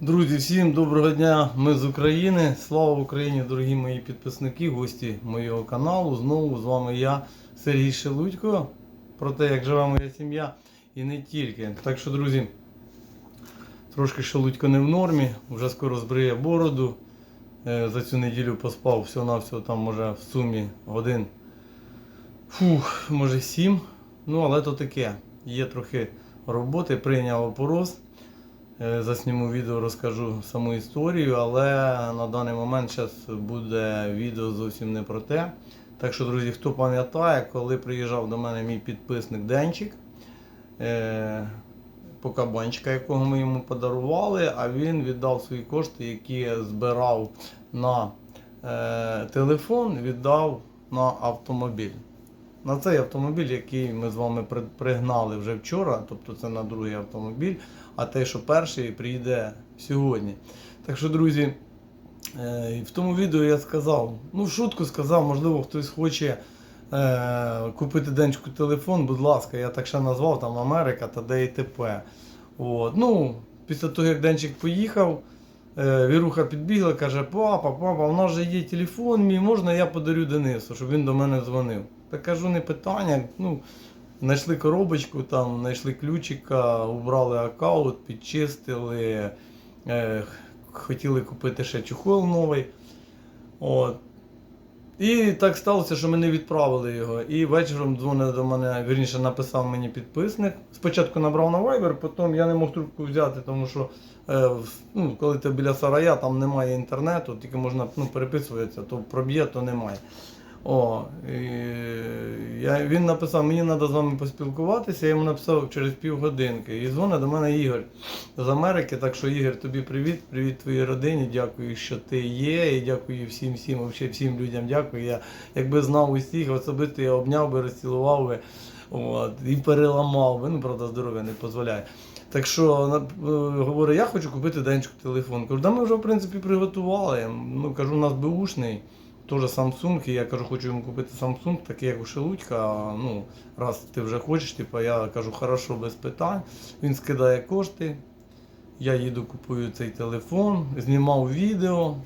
Друзі, всім доброго дня! Ми з України. Слава Україні, дорогі мої підписники, гості моєго каналу. Знову з вами я, Сергій Шелудько, про те, як живе моя сім'я і не тільки. Так що, друзі, трошки Шелудько не в нормі, вже скоро збриє бороду. Е, За цю неділю поспав всього-навсього там, може, в сумі годин. Фух, може сім. Ну, але то таке. Є трохи роботи, прийняв опороз. Е, Засніму відео, розкажу саму історію, але на даний момент зараз буде відео зовсім не про те. Так що, друзі, хто пам'ятає, коли приїжджав до мене мій підписник Денчик, е, по кабанчика, якого ми йому подарували, а він віддав свої кошти, які збирав на е, телефон, віддав на автомобіль. На цей автомобіль, який ми з вами пригнали вже вчора, тобто це на другий автомобіль, а той, що перший, прийде сьогодні. Так що, друзі, е, в тому відео я сказав, ну в шутку сказав, можливо, хтось хоче е, купити денчику телефон, будь ласка, я так ще назвав там Америка та де і т.п. От. Ну, після того, як Денчик поїхав, е, Віруха підбігла, каже, папа, папа, у нас же є телефон мій, можна я подарю Денису, щоб він до мене дзвонив. Так кажу, не питання. Ну, знайшли коробочку, там, знайшли ключика, убрали аккаунт, підчистили, е, хотіли купити ще чехол новий. От. І так сталося, що ми не відправили його. І вечором дзвонив до мене, вірніше написав мені підписник. Спочатку набрав на Viber, потім я не мог трубку взяти, тому що е, ну, коли ти біля сарая, там немає інтернету, тільки можна ну, переписуватися, то проб'є, то немає. О, я, він написав, мені треба з вами поспілкуватися, я йому написав через півгодинки. І дзвонить до мене Ігор з Америки. Так що, Ігор, тобі привіт, привіт твоїй родині. Дякую, що ти є. І дякую всім, всім, всім людям дякую. Я якби знав усіх, особисто я обняв би, розцілував би от, і переламав би. Ну, правда, здоров'я не дозволяє. Так що е, говорю, я хочу купити денчику телефон. Кажу, да ми вже в принципі приготували. Ну кажу, у нас беушний. Теж Samsung, і я кажу, хочу йому купити Samsung, такий як у Шелудька. Ну, раз ти вже хочеш, типу, я кажу, хорошо, без питань. Він скидає кошти. Я їду, купую цей телефон, знімав відео.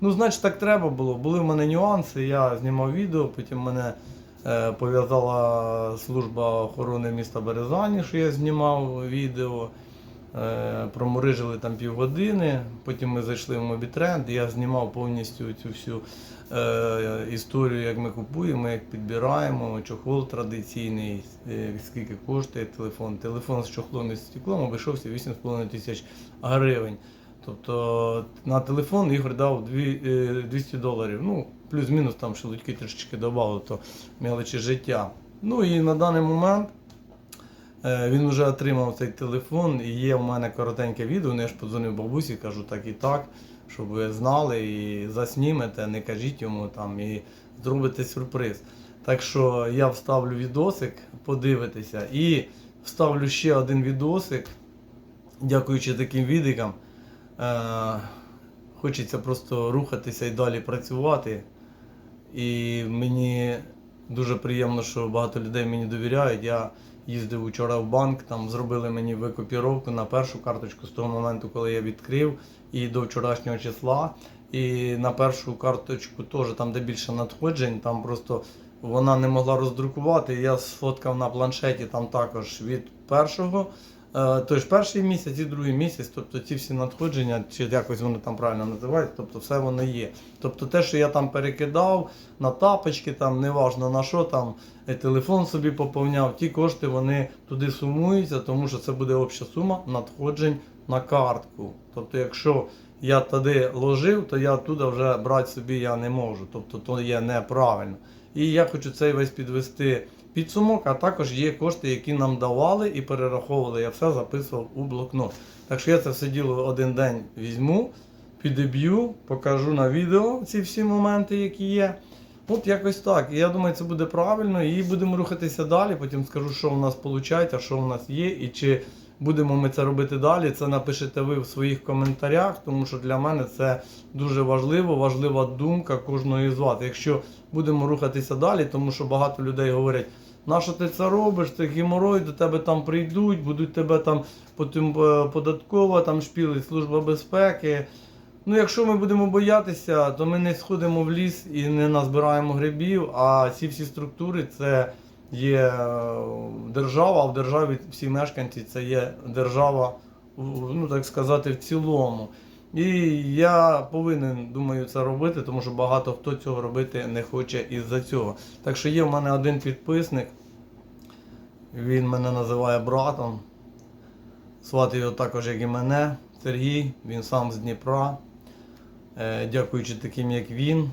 Ну, значить, так треба було. Були в мене нюанси, я знімав відео, потім мене е, пов'язала служба охорони міста Березані, що я знімав відео. Е, проморижили там півгодини, потім ми зайшли в Мобітренд, я знімав повністю цю всю е, історію, як ми купуємо, як підбираємо, чохол традиційний, е, скільки коштує телефон. Телефон з чохлом і стеклом обійшовся 8,5 тисяч гривень. Тобто на телефон Ігор дав е, 200 доларів. Ну, плюс-мінус там шелудьки трішечки додав, то мелочі життя. Ну і на даний момент Е, Він вже отримав цей телефон і є в мене коротеньке відео. Ну, Я ж подзвонив бабусі, кажу так і так, щоб ви знали і заснімете, не кажіть йому там і зробите сюрприз. Так що я вставлю відосик, подивитися, і вставлю ще один відосик, дякуючи таким відикам. Е, хочеться просто рухатися і далі працювати. І мені дуже приємно, що багато людей мені довіряють. Я їздив учора в банк, там зробили мені викопіровку на першу карточку з того моменту, коли я відкрив, і до вчорашнього числа. І на першу карточку теж там, де більше надходжень, там просто вона не могла роздрукувати. Я сфоткав на планшеті там також від першого. Е, Той ж перший місяць і другий місяць, тобто ці всі надходження, чи якось вони там правильно називають, тобто все воно є. Тобто те, що я там перекидав на тапочки, там неважно на що там, е, телефон собі поповняв, ті кошти вони туди сумуються, тому що це буде обща сума надходжень на картку. Тобто, якщо я туди ложив, то я туди вже брати собі я не можу. Тобто то є неправильно. І я хочу цей весь підвести підсумок, а також є кошти, які нам давали і перераховували. Я все записував у блокнот. Так що я це все діло один день візьму, підіб'ю, покажу на відео ці всі моменти, які є. От якось так. І я думаю, це буде правильно. І будемо рухатися далі. Потім скажу, що у нас виходить, що у нас є, і чи будемо ми це робити далі. Це напишете ви в своїх коментарях, тому що для мене це дуже важливо, важлива думка кожної з вас. Якщо будемо рухатися далі, тому що багато людей говорять, на що ти це робиш, це геморой, до тебе там прийдуть, будуть тебе там потім е, податкова, там шпілить служба безпеки. Ну, якщо ми будемо боятися, то ми не сходимо в ліс і не назбираємо грибів, а ці всі структури це є е, держава, а в державі всі мешканці це є держава, ну так сказати, в цілому. І я повинен, думаю, це робити, тому що багато хто цього робити не хоче із-за цього. Так що є в мене один підписник, він мене називає братом. Звати його також, як і мене, Сергій, він сам з Дніпра. Е, Дякуючи таким, як він,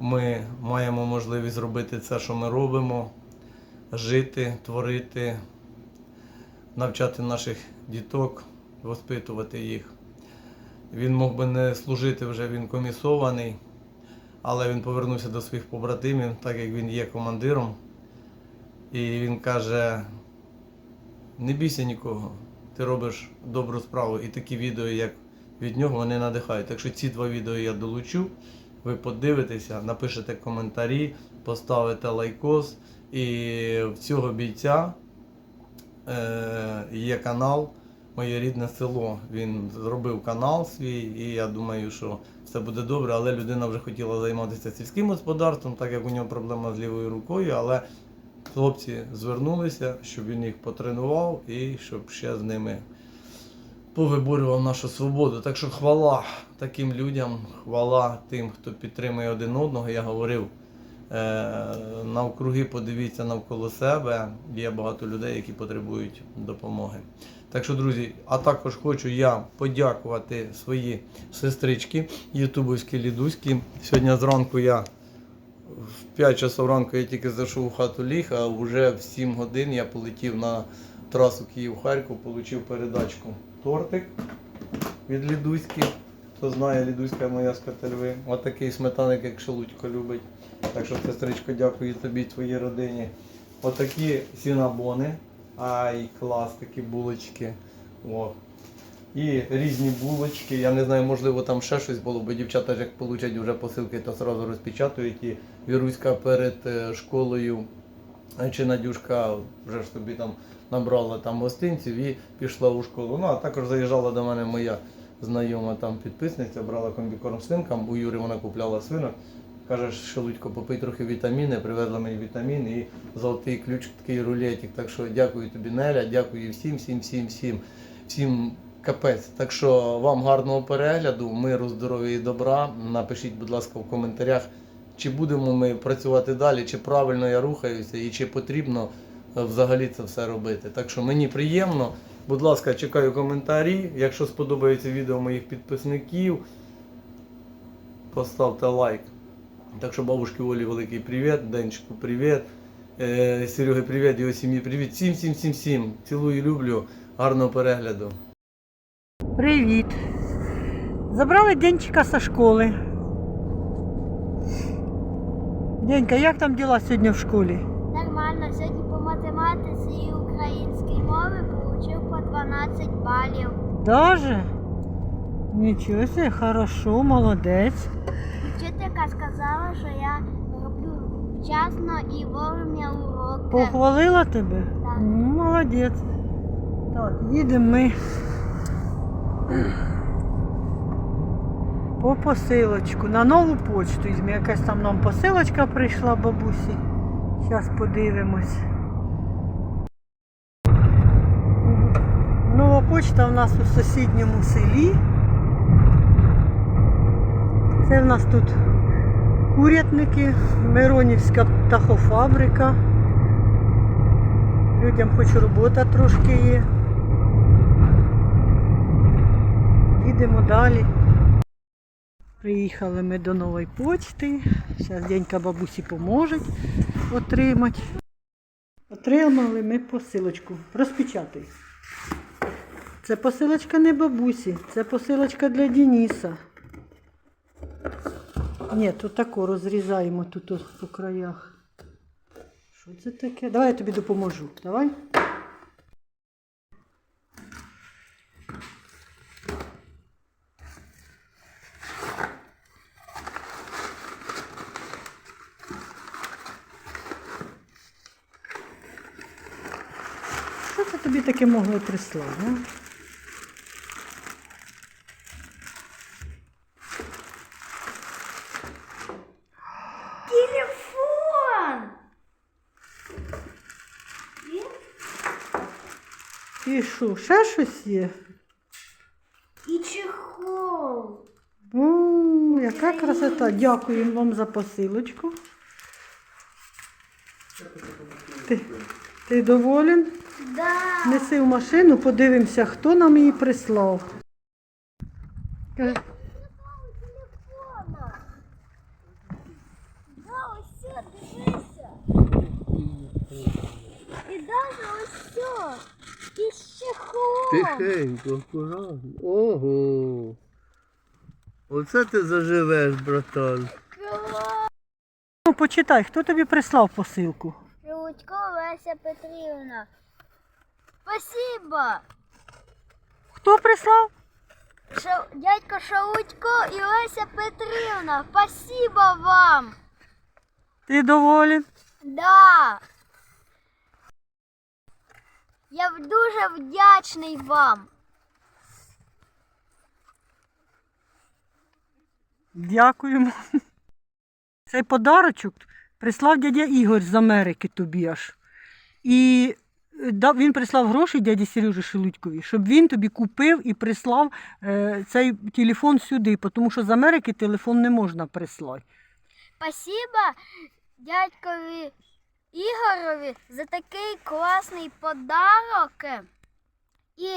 ми маємо можливість зробити це, що ми робимо, жити, творити, навчати наших діток, воспитувати їх. Він мог би не служити вже, він комісований, але він повернувся до своїх побратимів, так як він є командиром. І він каже: не бійся нікого, ти робиш добру справу. І такі відео, як від нього, вони надихають. Так що ці два відео я долучу. Ви подивитеся, напишете коментарі, поставите лайкос. І в цього бійця е, є канал Моє рідне село. Він зробив канал свій, і я думаю, що все буде добре. Але людина вже хотіла займатися сільським господарством, так як у нього проблема з лівою рукою. Але хлопці звернулися, щоб він їх потренував і щоб ще з ними повиборював нашу свободу. Так що хвала таким людям, хвала тим, хто підтримує один одного. Я говорив. Е, навкруги подивіться навколо себе. Є багато людей, які потребують допомоги. Так що, друзі, а також хочу я подякувати своїй сестричці Ютубовській Лідуській. Сьогодні зранку я в 5 часов ранку я тільки зайшов у хату ліг, а вже в 7 годин я полетів на трасу Київ-Харків, отримав передачку тортик від Лідуськи. Хто знає, Лідуська моя з. Отакий сметаник, як Шелудько любить. Так що, сестричко, дякую тобі, твоїй родині. Отакі сінабони. Ай, клас, такі булочки. О. І різні булочки. Я не знаю, можливо, там ще щось було, бо дівчата ж як получать вже посилки, то одразу розпечатують. І Віруська перед е, школою чи Надюшка вже ж собі там набрала там гостинців і пішла у школу. Ну, а також заїжджала до мене моя знайома там підписниця, брала комбікорм свинкам, у Юри вона купляла свинок. Каже, Шелудько, попий трохи вітаміни, привезла мені вітаміни і золотий ключ, такий рулетик. Так що дякую тобі, Неля, дякую всім, всім, всім, всім, всім капець. Так що вам гарного перегляду, миру, здоров'я і добра. Напишіть, будь ласка, в коментарях, чи будемо ми працювати далі, чи правильно я рухаюся і чи потрібно е, взагалі це все робити. Так що мені приємно. Будь ласка, чекаю коментарі. Якщо сподобається відео моїх підписників, поставте лайк. Так що бабушки Олі великий привіт, Денчику привіт, е, Сереги привіт, його сім'ї привіт. Всім, всім, всім, всім. Цілую, люблю. Гарного перегляду. Привіт. Забрали Денчика зі школи. Денька, як там діла сьогодні в школі? Нормально, сьогодні по математиці і українській мові получив по 12 балів. Даже? Нічого себе, хорошо, молодець. Вчителька сказала, що я роблю вчасно і вовремя уроки. Похвалила тебе? Так. Ну, молодець. Так, їдемо ми по посилочку на нову почту. Візьми, якась там нам посилочка прийшла бабусі. Зараз подивимось. Нова почта у нас у сусідньому селі. Це в нас тут курятники, Миронівська птахофабрика. Людям хоч робота трошки є. Їдемо далі. Приїхали ми до нової почти. Зараз дядька бабусі поможуть отримати. Отримали ми посилочку. Розпечатай. Це посилочка не бабусі, це посилочка для Дениса. Ні, тут тако розрізаємо тут по краях. Що це таке? Давай я тобі допоможу. Давай. Таке могли прислати, а? Телефон! І що, ще щось є? І чехол. О, яка красота. Дякуємо вам за посилочку. Ти, ти доволен? Да. Неси в машину, подивимося, хто нам її прислав. Каже, телефона. Да, ось все, дивися. І даже ось все. І з чехлом. Тихенько, акуратно. Ого. Оце ти заживеш, братан. Ну, почитай, хто тобі прислав посилку? Рудько Леся Петрівна. Спасибо. Хто прислав? Ша... Дядько Шаудько і Леся Петрівна. Спасибо вам. Ти доволен? Да. Я дуже вдячний вам. Дякуємо. Цей подарочок прислав дядя Ігор з Америки тобі аж. І дав- він прислав гроші дяді Сережі Шелудькові, щоб він тобі купив і прислав е, цей телефон сюди, тому що з Америки телефон не можна прислати. Спасибо дядькові Ігорові за такий класний подарок. І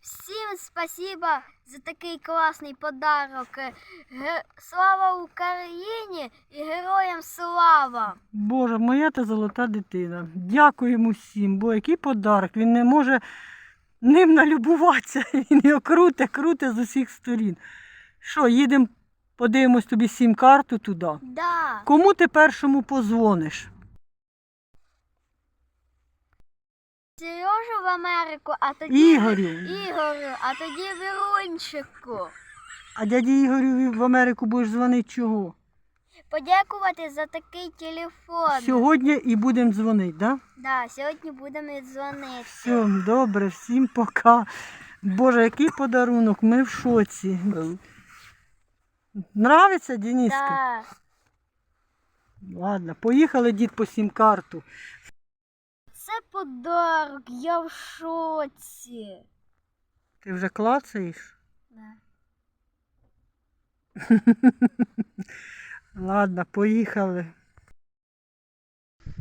всім спасибо за такий класний подарок. Ге- Слава Україні і героям слава! Боже, моя та золота дитина. Дякуємо всім, бо який подарок. Він не може ним налюбуватися. Він його круте, круте з усіх сторін. Що, їдемо, подивимось тобі сім-карту туди. Да. Кому ти першому позвониш? Сережу в Америку, а тоді Ігорю. Ігорю, а тоді Вірунчику. А дяді Ігорю в Америку будеш дзвонити чого? Подякувати за такий телефон. Сьогодні і будемо дзвонити, так? Да? Да, сьогодні будемо дзвонити. Все, добре, всім пока. Боже, який подарунок, ми в шоці. Нравиться, Дениска? Да. Ладно, поїхали дід по сім-карту. Подарок, я в шоці. Ти вже клацаєш? Да. Ладно, поїхали.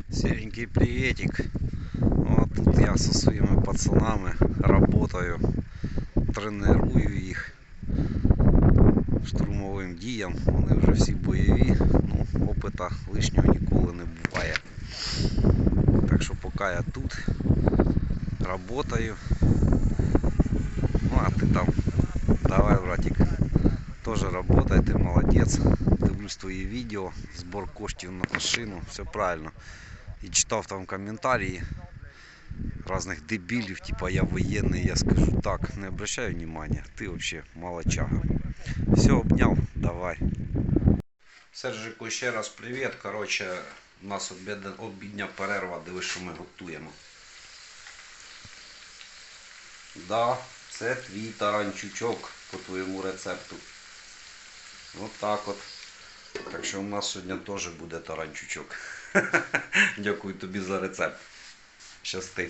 Серенький приветик. Вот тут я со своими пацанами работаю, тренирую їх штурмовим діям. Вони вже всі бойові. Ну, опита лишнього ніколи не буває. Так що поки я тут работаю. Ну а ти там давай, братик, теж работай, ти молодець. Дивлюсь твої відео, збор коштів на машину, все правильно. И читав там комментарии разных дебилів, типа я военный, я скажу так, не обращай внимания, ты вообще молочага. Все, обнял, давай. Сержику ще раз привіт. Короче, у нас обідня перерва, диви, що ми готуємо. Да, це твій таранчучок по твоєму рецепту. От так от. Так що у нас сьогодні теж буде таранчучок. Дякую тобі за рецепт. Щасти.